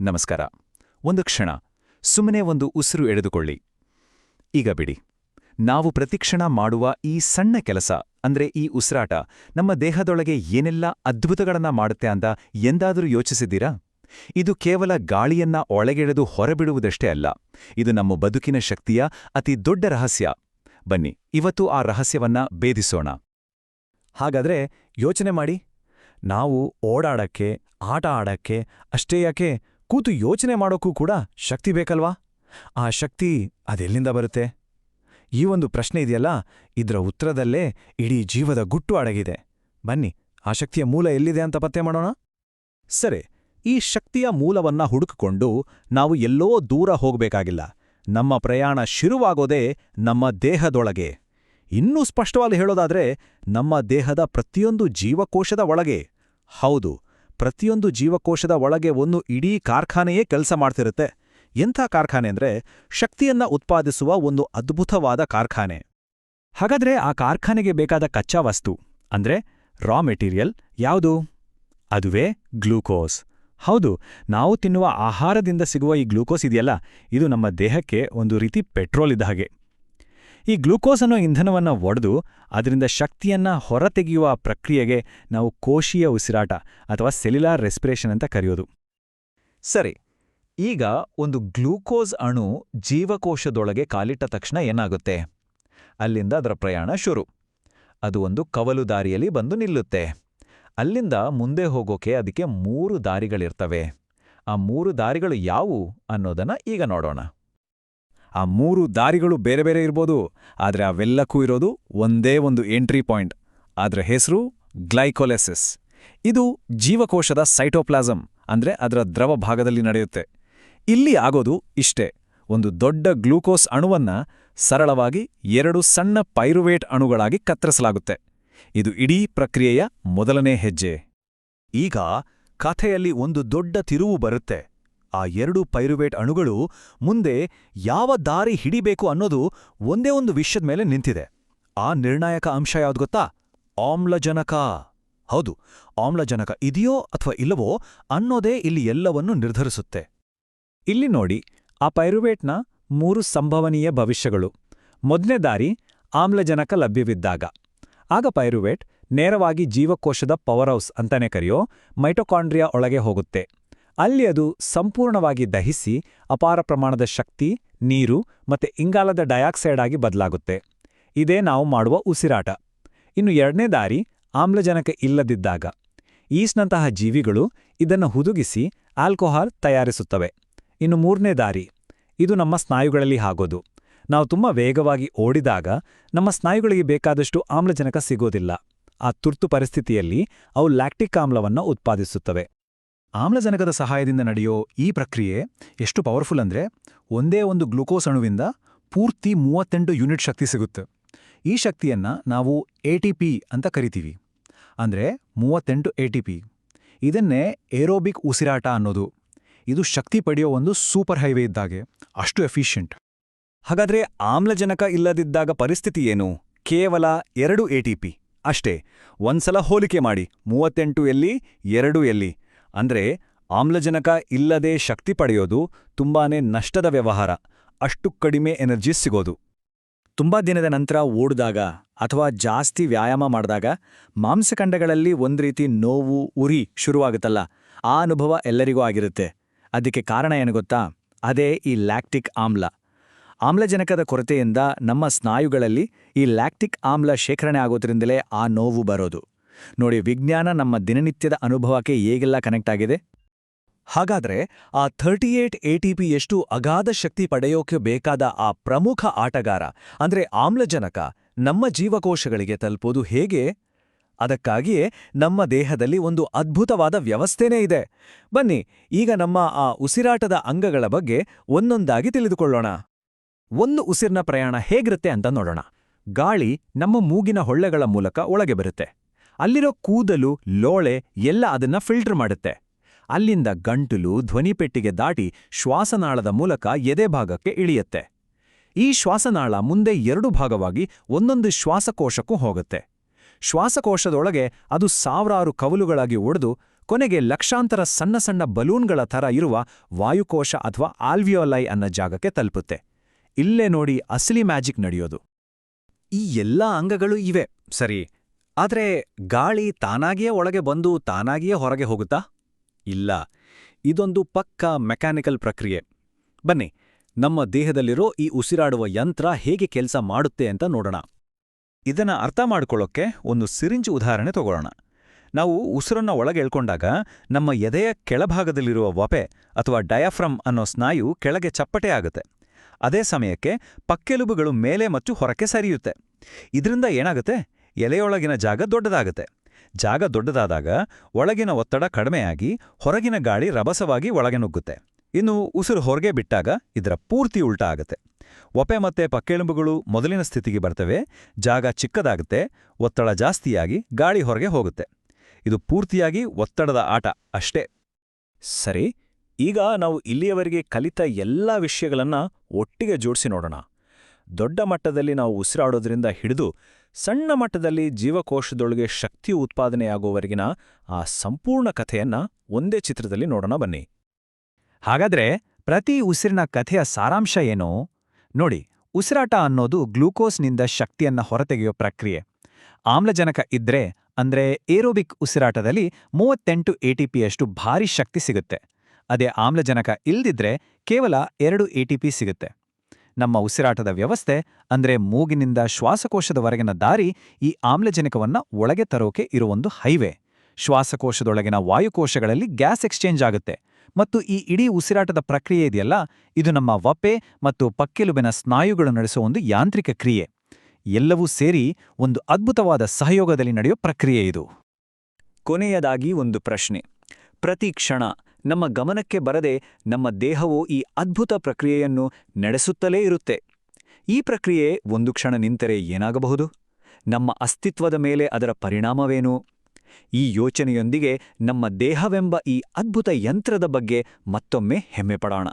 ನಮಸ್ಕಾರ. ಒಂದು ಕ್ಷಣ, ಸುಮ್ಮನೆ ಒಂದು ಉಸಿರು ಎಳೆದುಕೊಳ್ಳಿ. ಈಗ ಬಿಡಿ. ನಾವು ಪ್ರತಿಕ್ಷಣ ಮಾಡುವ ಈ ಸಣ್ಣ ಕೆಲಸ, ಅಂದ್ರೆ ಈ ಉಸಿರಾಟ, ನಮ್ಮ ದೇಹದೊಳಗೆ ಏನೆಲ್ಲ ಅದ್ಭುತಗಳನ್ನ ಮಾಡುತ್ತೆ ಅಂತ ಎಂದಾದರೂ ಯೋಚಿಸಿದ್ದೀರಾ? ಇದು ಕೇವಲ ಗಾಳಿಯನ್ನ ಒಳಗೆಳೆದು ಹೊರಬಿಡುವುದಷ್ಟೇ ಅಲ್ಲ, ಇದು ನಮ್ಮ ಬದುಕಿನ ಶಕ್ತಿಯ ಅತಿ ದೊಡ್ಡ ರಹಸ್ಯ. ಬನ್ನಿ, ಇವತ್ತು ಆ ರಹಸ್ಯವನ್ನ ಭೇದಿಸೋಣ. ಹಾಗಾದ್ರೆ ಯೋಚನೆ ಮಾಡಿ. ನಾವು ಓಡಾಡಕ್ಕೆ, ಆಟ ಆಡಕ್ಕೆ, ಅಷ್ಟೇ ಯಾಕೆ ಕೂತು ಯೋಚನೆ ಮಾಡೋಕ್ಕೂ ಕೂಡ ಶಕ್ತಿ ಬೇಕಲ್ವಾ? ಆ ಶಕ್ತಿ ಅದೆಲ್ಲಿಂದ ಬರುತ್ತೆ? ಈ ಒಂದು ಪ್ರಶ್ನೆ ಇದೆಯಲ್ಲ, ಇದರ ಉತ್ತರದಲ್ಲೇ ಇಡೀ ಜೀವದ ಗುಟ್ಟು ಅಡಗಿದೆ. ಬನ್ನಿ, ಆ ಶಕ್ತಿಯ ಮೂಲ ಎಲ್ಲಿದೆ ಅಂತ ಪತ್ತೆ ಮಾಡೋಣ? ಸರಿ, ಈ ಶಕ್ತಿಯ ಮೂಲವನ್ನ ಹುಡುಕಿಕೊಂಡು ನಾವು ಎಲ್ಲೋ ದೂರ ಹೋಗಬೇಕಾಗಿಲ್ಲ. ನಮ್ಮ ಪ್ರಯಾಣ ಶುರುವಾಗೋದೇ ನಮ್ಮ ದೇಹದೊಳಗೆ. ಇನ್ನೂ ಸ್ಪಷ್ಟವಾಗಿ ಹೇಳೋದಾದ್ರೆ, ನಮ್ಮ ದೇಹದ ಪ್ರತಿಯೊಂದು ಜೀವಕೋಶದ ಒಳಗೆ. ಹೌದು ಪ್ರತಿಯೊಂದು ಜೀವಕೋಶದ ಒಳಗೆ ಒಂದು ಇಡೀ ಕಾರ್ಖಾನೆಯೇ ಕೆಲಸ ಮಾಡ್ತಿರುತ್ತೆ. ಎಂಥ ಕಾರ್ಖಾನೆ ಅಂದ್ರೆ ಶಕ್ತಿಯನ್ನ ಉತ್ಪಾದಿಸುವ ಒಂದು ಅದ್ಭುತವಾದ ಕಾರ್ಖಾನೆ. ಹಾಗಾದ್ರೆ ಆ ಕಾರ್ಖಾನೆಗೆ ಬೇಕಾದ ಕಚ್ಚಾ ವಸ್ತು ಅಂದ್ರೆ ರಾ ಮೆಟೀರಿಯಲ್ ಯಾವುದು? ಅದುವೇ ಗ್ಲೂಕೋಸ್. ಹೌದು, ನಾವು ತಿನ್ನುವ ಆಹಾರದಿಂದ ಸಿಗುವ ಈ ಗ್ಲೂಕೋಸ್ ಇದೆಯಲ್ಲ, ಇದು ನಮ್ಮ ದೇಹಕ್ಕೆ ಒಂದು ರೀತಿ ಪೆಟ್ರೋಲ್ ಇದ್ದ ಹಾಗೆ. ಈ ಗ್ಲೂಕೋಸ್ ಅನ್ನೋ ಇಂಧನವನ್ನ ಒಡೆದು ಅದರಿಂದ ಶಕ್ತಿಯನ್ನ ಹೊರತೆಗೆಯುವ ಪ್ರಕ್ರಿಯೆಗೆ ನಾವು ಕೋಶೀಯ ಉಸಿರಾಟ ಅಥವಾ ಸೆಲ್ಯುಲಾರ್ ರೆಸ್ಪಿರೇಷನ್ ಅಂತ ಕರೆಯೋದು. ಸರಿ, ಈಗ ಒಂದು ಗ್ಲೂಕೋಸ್ ಅಣು ಜೀವಕೋಶದೊಳಗೆ ಕಾಲಿಟ್ಟ ತಕ್ಷಣ ಏನಾಗುತ್ತೆ? ಅಲ್ಲಿಂದ ಅದರ ಪ್ರಯಾಣ ಶುರು. ಅದು ಒಂದು ಕವಲು ದಾರಿಯಲ್ಲಿ ಬಂದು ನಿಲ್ಲುತ್ತೆ. ಅಲ್ಲಿಂದ ಮುಂದೆ ಹೋಗೋಕೆ ಅದಕ್ಕೆ ಮೂರು ದಾರಿಗಳಿರ್ತವೆ. ಆ ಮೂರು ದಾರಿಗಳು ಯಾವುವು ಅನ್ನೋದನ್ನ ಈಗ ನೋಡೋಣ. ಆ ಮೂರು ದಾರಿಗಳು ಬೇರೆ ಬೇರೆ ಇರ್ಬೋದು, ಆದರೆ ಅವೆಲ್ಲಕ್ಕೂ ಇರೋದು ಒಂದೇ ಒಂದು ಎಂಟ್ರಿ ಪಾಯಿಂಟ್. ಅದರ ಹೆಸರು ಗ್ಲೈಕೋಲೆಸಿಸ್. ಇದು ಜೀವಕೋಶದ ಸೈಟೋಪ್ಲಾಸಮ್ ಅಂದ್ರೆ ಅದರ ದ್ರವ ಭಾಗದಲ್ಲಿ ನಡೆಯುತ್ತೆ. ಇಲ್ಲಿ ಆಗೋದು ಇಷ್ಟೇ, ಒಂದು ದೊಡ್ಡ ಗ್ಲೂಕೋಸ್ ಅಣುವನ್ನ ಸರಳವಾಗಿ ಎರಡು ಸಣ್ಣ ಪೈರುವೇಟ್ ಅಣುಗಳಾಗಿ ಕತ್ತರಿಸಲಾಗುತ್ತೆ. ಇದು ಇಡೀ ಪ್ರಕ್ರಿಯೆಯ ಮೊದಲನೇ ಹೆಜ್ಜೆ. ಈಗ ಕಥೆಯಲ್ಲಿ ಒಂದು ದೊಡ್ಡ ತಿರುವು ಬರುತ್ತೆ. ಆ ಎರಡು ಪೈರುವೇಟ್ ಅಣುಗಳು ಮುಂದೆ ಯಾವ ದಾರಿ ಹಿಡಿಬೇಕು ಅನ್ನೋದು ಒಂದೇ ಒಂದು ವಿಷಯದ ಮೇಲೆ ನಿಂತಿದೆ. ಆ ನಿರ್ಣಾಯಕ ಅಂಶ ಯಾವ್ದು ಗೊತ್ತಾ? ಆಮ್ಲಜನಕ. ಹೌದು, ಆಮ್ಲಜನಕ ಇದೆಯೋ ಅಥವಾ ಇಲ್ಲವೋ ಅನ್ನೋದೇ ಇಲ್ಲಿ ಎಲ್ಲವನ್ನೂ ನಿರ್ಧರಿಸುತ್ತೆ. ಇಲ್ಲಿ ನೋಡಿ, ಆ ಪೈರುವೇಟ್ನ ಮೂರು ಸಂಭವನೀಯ ಭವಿಷ್ಯಗಳು. ಮೊದಲನೇ ದಾರಿ ಆಮ್ಲಜನಕ ಲಭ್ಯವಿದ್ದಾಗ. ಆಗ ಪೈರುವೇಟ್ ನೇರವಾಗಿ ಜೀವಕೋಶದ ಪವರ್ಹೌಸ್ ಅಂತಾನೆ ಕರೆಯೋ ಮೈಟೊಕಾಂಡ್ರಿಯಾ ಒಳಗೆ ಹೋಗುತ್ತೆ. ಅಲ್ಲಿ ಅದು ಸಂಪೂರ್ಣವಾಗಿ ದಹಿಸಿ ಅಪಾರ ಪ್ರಮಾಣದ ಶಕ್ತಿ, ನೀರು ಮತ್ತೆ ಇಂಗಾಲದ ಡೈಆಕ್ಸೈಡ್ ಆಗಿ ಬದಲಾಗುತ್ತೆ. ಇದೇ ನಾವು ಮಾಡುವ ಉಸಿರಾಟ. ಇನ್ನು ಎರಡನೇ ದಾರಿ, ಆಮ್ಲಜನಕ ಇಲ್ಲದಿದ್ದಾಗ. ಈಸ್ನಂತಹ ಜೀವಿಗಳು ಇದನ್ನು ಹುದುಗಿಸಿ ಆಲ್ಕೋಹಾಲ್ ತಯಾರಿಸುತ್ತವೆ. ಇನ್ನು ಮೂರನೇ ದಾರಿ, ಇದು ನಮ್ಮ ಸ್ನಾಯುಗಳಲ್ಲಿ ಆಗೋದು. ನಾವು ತುಂಬ ವೇಗವಾಗಿ ಓಡಿದಾಗ ನಮ್ಮ ಸ್ನಾಯುಗಳಿಗೆ ಬೇಕಾದಷ್ಟು ಆಮ್ಲಜನಕ ಸಿಗೋದಿಲ್ಲ. ಆ ತುರ್ತು ಪರಿಸ್ಥಿತಿಯಲ್ಲಿ ಅವು ಲ್ಯಾಕ್ಟಿಕ್ ಆಮ್ಲವನ್ನು ಉತ್ಪಾದಿಸುತ್ತವೆ. ಆಮ್ಲಜನಕದ ಸಹಾಯದಿಂದ ನಡೆಯೋ ಈ ಪ್ರಕ್ರಿಯೆ ಎಷ್ಟು ಪವರ್ಫುಲ್ ಅಂದ್ರೆ ಒಂದೇ ಒಂದು ಗ್ಲುಕೋಸ್ ಅಣುವಿಂದ ಪೂರ್ತಿ ಮೂವತ್ತೆಂಟು ಯೂನಿಟ್ ಶಕ್ತಿ ಸಿಗುತ್ತೆ. ಈ ಶಕ್ತಿಯನ್ನ ನಾವು ಎಟಿಪಿ ಅಂತ ಕರಿತೀವಿ. ಅಂದ್ರೆ ಮೂವತ್ತೆಂಟು ಎಟಿಪಿ ಇದನ್ನೇ ಏರೋಬಿಕ್ ಉಸಿರಾಟ ಅನ್ನೋದು. ಇದು ಶಕ್ತಿ ಪಡೆಯೋ ಒಂದು ಸೂಪರ್ ಹೈವೇ ಇದ್ದಾಗೆ. ಅಷ್ಟು ಎಫಿಷಿಯಂಟ್ ಹಾಗಾದ್ರೆ ಆಮ್ಲಜನಕ ಇಲ್ಲದಿದ್ದಾಗ ಪರಿಸ್ಥಿತಿ ಏನು? ಕೇವಲ ಎರಡು ಎಟಿಪಿ ಅಷ್ಟೇ. ಒಂದ್ಸಲ ಹೋಲಿಕೆ ಮಾಡಿ. ಮೂವತ್ತೆಂಟು ಎಲ್ಲಿ, ಎರಡು ಎಲ್ಲಿ? ಅಂದ್ರೆ ಆಮ್ಲಜನಕ ಇಲ್ಲದೆ ಶಕ್ತಿ ಪಡೆಯೋದು ತುಂಬಾನೇ ನಷ್ಟದ ವ್ಯವಹಾರ, ಅಷ್ಟು ಕಡಿಮೆ ಎನರ್ಜಿ ಸಿಗೋದು. ತುಂಬಾ ದಿನದ ನಂತರ ಓಡಿದಾಗ ಅಥವಾ ಜಾಸ್ತಿ ವ್ಯಾಯಾಮ ಮಾಡಿದಾಗ ಮಾಂಸಖಂಡಗಳಲ್ಲಿ ಒಂದ್ರೀತಿ ನೋವು, ಉರಿ ಶುರುವಾಗುತ್ತಲ್ಲ, ಆ ಅನುಭವ ಎಲ್ಲರಿಗೂ ಆಗಿರುತ್ತೆ. ಅದಕ್ಕೆ ಕಾರಣ ಏನು ಗೊತ್ತಾ? ಅದೇ ಈ ಲ್ಯಾಕ್ಟಿಕ್ ಆಮ್ಲ. ಆಮ್ಲಜನಕದ ಕೊರತೆಯಿಂದ ನಮ್ಮ ಸ್ನಾಯುಗಳಲ್ಲಿ ಈ ಲ್ಯಾಕ್ಟಿಕ್ ಆಮ್ಲ ಶೇಖರಣೆ ಆಗೋದ್ರಿಂದಲೇ ಆ ನೋವು ಬರೋದು. ನೋಡಿ, ವಿಜ್ಞಾನ ನಮ್ಮ ದಿನನಿತ್ಯದ ಅನುಭವಕ್ಕೆ ಹೇಗೆಲ್ಲ ಕನೆಕ್ಟ್ ಆಗಿದೆ? ಹಾಗಾದ್ರೆ ಆ ಥರ್ಟಿ ಏಟ್ ಎಟಿಪಿ ಎಷ್ಟು ಅಗಾಧ ಶಕ್ತಿ ಪಡೆಯೋಕೆ ಬೇಕಾದ ಆ ಪ್ರಮುಖ ಆಟಗಾರ, ಅಂದ್ರೆ ಆಮ್ಲಜನಕ, ನಮ್ಮ ಜೀವಕೋಶಗಳಿಗೆ ತಲುಪೋದು ಹೇಗೆ? ಅದಕ್ಕಾಗಿಯೇ ನಮ್ಮ ದೇಹದಲ್ಲಿ ಒಂದು ಅದ್ಭುತವಾದ ವ್ಯವಸ್ಥೆನೇ ಇದೆ. ಬನ್ನಿ, ಈಗ ನಮ್ಮ ಆ ಉಸಿರಾಟದ ಅಂಗಗಳ ಬಗ್ಗೆ ಒಂದೊಂದಾಗಿ ತಿಳಿದುಕೊಳ್ಳೋಣ. ಒಂದು ಉಸಿರಿನ ಪ್ರಯಾಣ ಹೇಗಿರುತ್ತೆ ಅಂತ ನೋಡೋಣ. ಗಾಳಿ ನಮ್ಮ ಮೂಗಿನ ಹೊಳ್ಳೆಗಳ ಮೂಲಕ ಒಳಗೆ ಬರುತ್ತೆ. ಅಲ್ಲಿರೋ ಕೂದಲು, ಲೋಳೆ ಎಲ್ಲ ಅದನ್ನ ಫಿಲ್ಟರ್ ಮಾಡುತ್ತೆ. ಅಲ್ಲಿಂದ ಗಂಟುಲು, ಧ್ವನಿಪೆಟ್ಟಿಗೆ ದಾಟಿ ಶ್ವಾಸನಾಳದ ಮೂಲಕ ಎದೆಭಾಗಕ್ಕೆ ಇಳಿಯುತ್ತೆ. ಈ ಶ್ವಾಸನಾಳ ಮುಂದೆ ಎರಡು ಭಾಗವಾಗಿ ಒಂದೊಂದು ಶ್ವಾಸಕೋಶಕ್ಕೂ ಹೋಗುತ್ತೆ. ಶ್ವಾಸಕೋಶದೊಳಗೆ ಅದು ಸಾವಿರಾರು ಕವಲುಗಳಾಗಿ ಒಡೆದು ಕೊನೆಗೆ ಲಕ್ಷಾಂತರ ಸಣ್ಣ ಸಣ್ಣ ಬಲೂನ್ಗಳ ಥರ ಇರುವ ವಾಯುಕೋಶ ಅಥವಾ ಆಲ್ವಿಯೋಲೈ ಅನ್ನೋ ಜಾಗಕ್ಕೆ ತಲುಪುತ್ತೆ. ಇಲ್ಲೇ ನೋಡಿ ಅಸಲಿ ಮ್ಯಾಜಿಕ್ ನಡೆಯೋದು. ಈ ಎಲ್ಲ ಅಂಗಗಳು ಇವೆ. ಸರಿ ಆದ್ರೆ ಗಾಳಿ ತಾನಾಗಿಯೇ ಒಳಗೆ ಬಂದು ತಾನಾಗಿಯೇ ಹೊರಗೆ ಹೋಗುತ್ತಾ? ಇಲ್ಲ. ಇದೊಂದು ಪಕ್ಕಾ ಮೆಕ್ಯಾನಿಕಲ್ ಪ್ರಕ್ರಿಯೆ. ಬನ್ನಿ, ನಮ್ಮ ದೇಹದಲ್ಲಿರೋ ಈ ಉಸಿರಾಡುವ ಯಂತ್ರ ಹೇಗೆ ಕೆಲಸ ಮಾಡುತ್ತೆ ಅಂತ ನೋಡೋಣ. ಇದನ್ನ ಅರ್ಥ ಮಾಡ್ಕೊಳ್ಳೋಕ್ಕೆ ಒಂದು ಸಿರಿಂಜ್ ಉದಾಹರಣೆ ತಗೊಳ್ಳೋಣ. ನಾವು ಉಸಿರನ್ನ ಒಳಗೆ ಎಳ್ಕೊಂಡಾಗ ನಮ್ಮ ಎದೆಯ ಕೆಳಭಾಗದಲ್ಲಿರುವ ವಪೆ ಅಥವಾ ಡಯಾಫ್ರಮ್ ಅನ್ನೋ ಸ್ನಾಯು ಕೆಳಗೆ ಚಪ್ಪಟೆ ಆಗುತ್ತೆ. ಅದೇ ಸಮಯಕ್ಕೆ ಪಕ್ಕೆಲುಬುಗಳು ಮೇಲೆ ಮತ್ತು ಹೊರಕ್ಕೆ ಸರಿಯುತ್ತೆ. ಇದರಿಂದ ಏನಾಗುತ್ತೆ? ಎಲೆಯೊಳಗಿನ ಜಾಗ ದೊಡ್ಡದಾಗುತ್ತೆ. ಜಾಗ ದೊಡ್ಡದಾದಾಗ ಒಳಗಿನ ಒತ್ತಡ ಕಡಿಮೆಯಾಗಿ ಹೊರಗಿನ ಗಾಳಿ ರಭಸವಾಗಿ ಒಳಗೆ ನುಗ್ಗುತ್ತೆ. ಇನ್ನು ಉಸಿರು ಹೊರಗೆ ಬಿಟ್ಟಾಗ ಇದರ ಪೂರ್ತಿ ಉಲ್ಟಾ ಆಗುತ್ತೆ. ಒಪೆ ಮತ್ತೆ ಪಕ್ಕೆಲುಬುಗಳು ಮೊದಲಿನ ಸ್ಥಿತಿಗೆ ಬರ್ತವೆ. ಜಾಗ ಚಿಕ್ಕದಾಗುತ್ತೆ, ಒತ್ತಡ ಜಾಸ್ತಿಯಾಗಿ ಗಾಳಿ ಹೊರಗೆ ಹೋಗುತ್ತೆ. ಇದು ಪೂರ್ತಿಯಾಗಿ ಒತ್ತಡದ ಆಟ ಅಷ್ಟೇ. ಸರಿ, ಈಗ ನಾವು ಇಲ್ಲಿಯವರೆಗೆ ಕಲಿತ ಎಲ್ಲ ವಿಷಯಗಳನ್ನ ಒಟ್ಟಿಗೆ ಜೋಡಿಸಿ ನೋಡೋಣ. ದೊಡ್ಡ ಮಟ್ಟದಲ್ಲಿ ನಾವು ಉಸಿರಾಡೋದ್ರಿಂದ ಹಿಡಿದು ಸಣ್ಣ ಮಟ್ಟದಲ್ಲಿ ಜೀವಕೋಶದೊಳಗೆ ಶಕ್ತಿ ಉತ್ಪಾದನೆಯಾಗುವವರೆಗಿನ ಆ ಸಂಪೂರ್ಣ ಕಥೆಯನ್ನ ಒಂದೇ ಚಿತ್ರದಲ್ಲಿ ನೋಡೋಣ ಬನ್ನಿ. ಹಾಗಾದ್ರೆ ಪ್ರತಿ ಉಸಿರಿನ ಕಥೆಯ ಸಾರಾಂಶ ಏನು? ನೋಡಿ, ಉಸಿರಾಟ ಅನ್ನೋದು ಗ್ಲೂಕೋಸ್ನಿಂದ ಶಕ್ತಿಯನ್ನ ಹೊರತೆಗೆಯೋ ಪ್ರಕ್ರಿಯೆ. ಆಮ್ಲಜನಕ ಇದ್ರೆ, ಅಂದ್ರೆ ಏರೋಬಿಕ್ ಉಸಿರಾಟದಲ್ಲಿ ಮೂವತ್ತೆಂಟು ಎಟಿಪಿಯಷ್ಟು ಭಾರಿ ಶಕ್ತಿ ಸಿಗುತ್ತೆ. ಅದೇ ಆಮ್ಲಜನಕ ಇಲ್ದಿದ್ರೆ ಕೇವಲ ಎರಡು ಎಟಿಪಿ ಸಿಗುತ್ತೆ. ನಮ್ಮ ಉಸಿರಾಟದ ವ್ಯವಸ್ಥೆ, ಅಂದ್ರೆ ಮೂಗಿನಿಂದ ಶ್ವಾಸಕೋಶದವರೆಗಿನ ದಾರಿ, ಈ ಆಮ್ಲಜನಕವನ್ನ ಒಳಗೆ ತರೋಕೆ ಇರುವೊಂದು ಹೈವೇ. ಶ್ವಾಸಕೋಶದೊಳಗಿನ ವಾಯುಕೋಶಗಳಲ್ಲಿ ಗ್ಯಾಸ್ ಎಕ್ಸ್ಚೇಂಜ್ ಆಗುತ್ತೆ. ಮತ್ತು ಈ ಇಡೀ ಉಸಿರಾಟದ ಪ್ರಕ್ರಿಯೆ ಇದೆಯಲ್ಲ, ಇದು ನಮ್ಮ ವಪೆ ಮತ್ತು ಪಕ್ಕೆಲುಬಿನ ಸ್ನಾಯುಗಳು ನಡೆಸೋ ಒಂದು ಯಾಂತ್ರಿಕ ಕ್ರಿಯೆ. ಎಲ್ಲವೂ ಸೇರಿ ಒಂದು ಅದ್ಭುತವಾದ ಸಹಯೋಗದಲ್ಲಿ ನಡೆಯೋ ಪ್ರಕ್ರಿಯೆ ಇದು. ಕೊನೆಯದಾಗಿ ಒಂದು ಪ್ರಶ್ನೆ. ಪ್ರತಿ ಕ್ಷಣ ನಮ್ಮ ಗಮನಕ್ಕೆ ಬರದೆ ನಮ್ಮ ದೇಹವು ಈ ಅದ್ಭುತ ಪ್ರಕ್ರಿಯೆಯನ್ನು ನಡೆಸುತ್ತಲೇ ಇರುತ್ತೆ. ಈ ಪ್ರಕ್ರಿಯೆ ಒಂದು ಕ್ಷಣ ನಿಂತರೆ ಏನಾಗಬಹುದು? ನಮ್ಮ ಅಸ್ತಿತ್ವದ ಮೇಲೆ ಅದರ ಪರಿಣಾಮವೇನು? ಈ ಯೋಚನೆಯೊಂದಿಗೆ ನಮ್ಮ ದೇಹವೆಂಬ ಈ ಅದ್ಭುತ ಯಂತ್ರದ ಬಗ್ಗೆ ಮತ್ತೊಮ್ಮೆ ಹೆಮ್ಮೆಪಡೋಣ